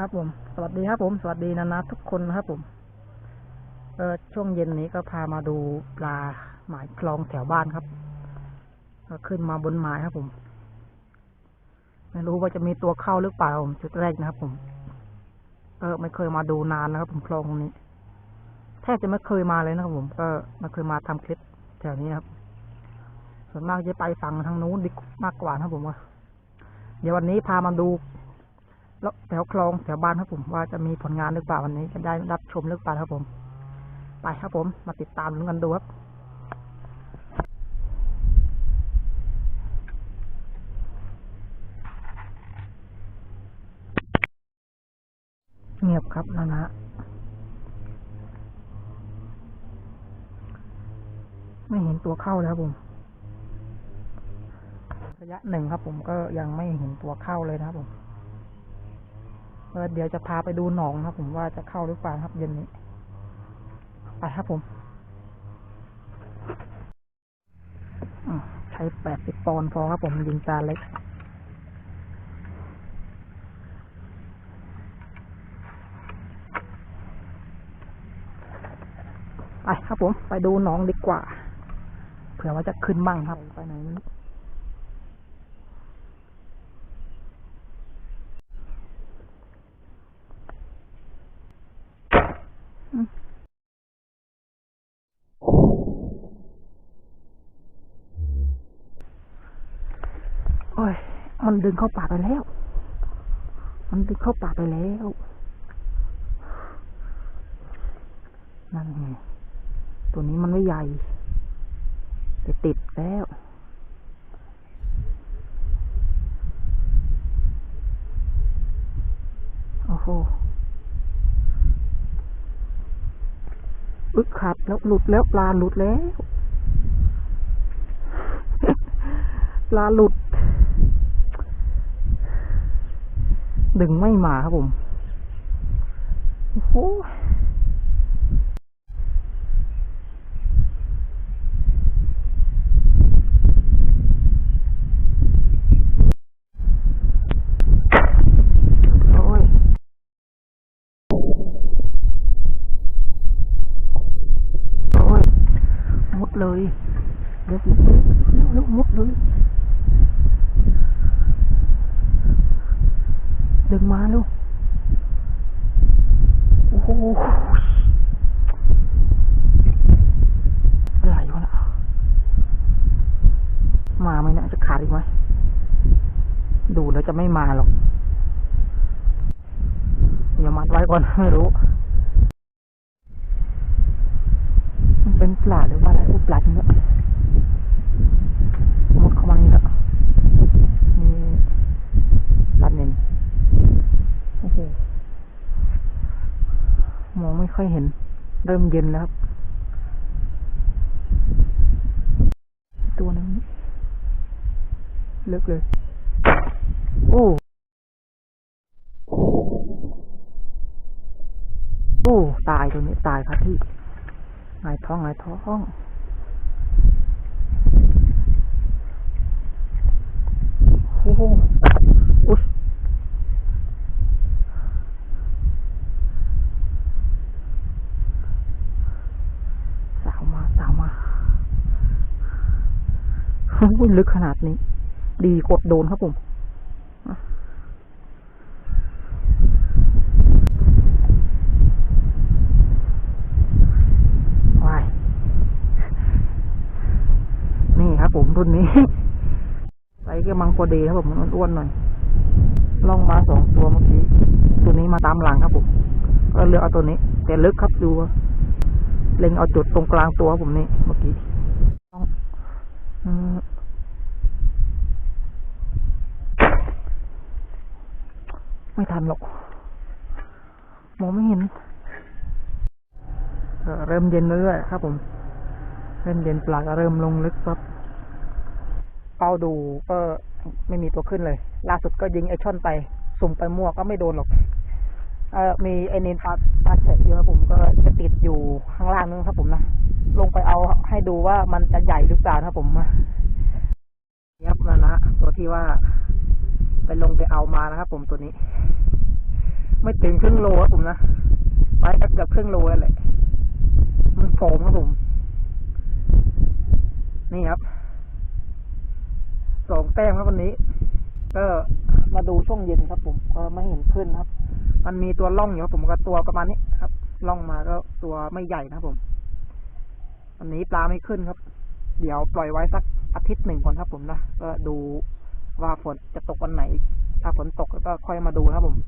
ครับผม สวัสดีครับผม สวัสดีนานาทุกคนนะครับผม เออช่วงเย็นนี้ก็พามาดูปลาหมายคลองแถวบ้านครับ ก็ขึ้นมาบนหมายครับผม ไม่รู้ว่าจะมีตัวเข้าหรือเปล่าผมจุดแรกนะครับ ผม เออไม่เคยมาดูนานนะครับ ผมคลองตรงนี้ แทบจะไม่เคยมาเลยนะครับผม ก็ไม่เคยมาทำคลิปแถวนี้ครับส่วนมากจะไปฝั่งทางนู้นดีมากกว่านะครับผมว่าเดี๋ยววันนี้พามาดู แล้วแถวคลองแถวบ้านครับผมว่าจะมีผลงานหรือเปล่าวันนี้จะได้รับชมหรือเปล่าครับผม ไปครับผมมาติดตามลุ้นกันดูครับเงียบครับนะนะไม่เห็นตัวเข้าแล้วผม ระยะหนึ่งครับผมก็ยังไม่เห็นตัวเข้าเลยนะครับผม เออเดี๋ยวจะพาไปดูหนองครับ ผมว่าจะเข้าหรือเปล่าครับเย็นนี้ไปครับผมอืมใช้แปดสิบปอนด์พอครับผมยิงจานเล็กไปครับผม ไปดูหนองดีกว่า เผื่อว่าจะขึ้นมั่งครับไปไหนไม่รู้อืม โอ้ย มันดึงเข้าป่ากไปแล้ว มันดึงเข้าป่ากไปแล้ว นั่นไง ตัวนี้มันไม่ใหญ่จะติดแล้ว โอ้โห อึกขัดแล้วหลุดแล้วปลาหลุดแล้ว ปลาหลุด ดึงไม่มาครับผม โอ้โห โอ้ย โอ้ยมุด เลยเดี๋ยวเดี๋ยวเดี๋ยเดี๋ยวมุดเลยดึงมาลูกโอ้โหอะไรวะนะมาไหมเนี่ยจะขาดอีกไหมดูแล้วจะไม่มาหรอกอย่ามัดไว้ก่อนไม่รู้ มันเป็นปลาหรือว่าอะไร ปลาจริงด้วยมุดเข้ามานี่แล้วนี่ปลาเน่นโอ้โหมองไม่ค่อยเห็น เริ่มเย็นแล้วครับ ตัวนึงลึกเลย โอ้โอ้ ตายตัวนี้ ตายครับที่หงายท้องหงายท้อง โหอุ๊ยสาวมาสาวมาโอ้ยลึกขนาดนี้ ดีกดโดนครับผมวายนี่ครับผมรุ่นนี้ ไซส์กำลังพอดีครับผมมันอ้วนๆหน่อยล่องมาสองตัวเมื่อกี้ตัวนี้มาตามหลังครับผมก็เลือกเอาตัวนี้ แต่ลึกครับดูว่าเล็งเอาจุดตรงกลางตัวผมนี่เมื่อกี้ต้องไม่ทันหรอกมองไม่เห็นเริ่มเย็นเรื่อยครับผม เริ่มเย็นปลาก็เริ่มลงลึกครับ เป้าดูก็ไม่มีตัวขึ้นเลย ล่าสุดก็ยิงไอช่อนไป สุ่มไปมั่วก็ไม่โดนหรอกเออมีไอเนนปลาปลาแฉะเยอะผมก็จะติดอยู่ข้างล่างนึงครับผมนะลงไปเอาให้ดูว่ามันจะใหญ่หรือเปล่าครับผมยับแล้วนะตัวที่ว่า ไปลงไปเอามานะครับผมตัวนี้ ไม่ถึงครึ่งโลครับผมนะไปก็เกือบครึ่งโลแล้วแหละมันโฟมครับผม นี่ครับ สองแต้มครับวันนี้ ก็มาดูช่วงเย็นครับ ผมก็ไม่เห็นขึ้นครับ มันมีตัวล่องอยู่ครับผมก็ตัวประมาณนี้ครับล่องมาก็ตัวไม่ใหญ่นะครับผมวันนี้ปลาไม่ขึ้นครับ เดี๋ยวปล่อยไว้สักอาทิตย์หนึ่งก่อนครับ ผมนะก็ดูว่าฝนจะตกวันไหน ถ้าฝนตกก็ค่อยมาดูครับผม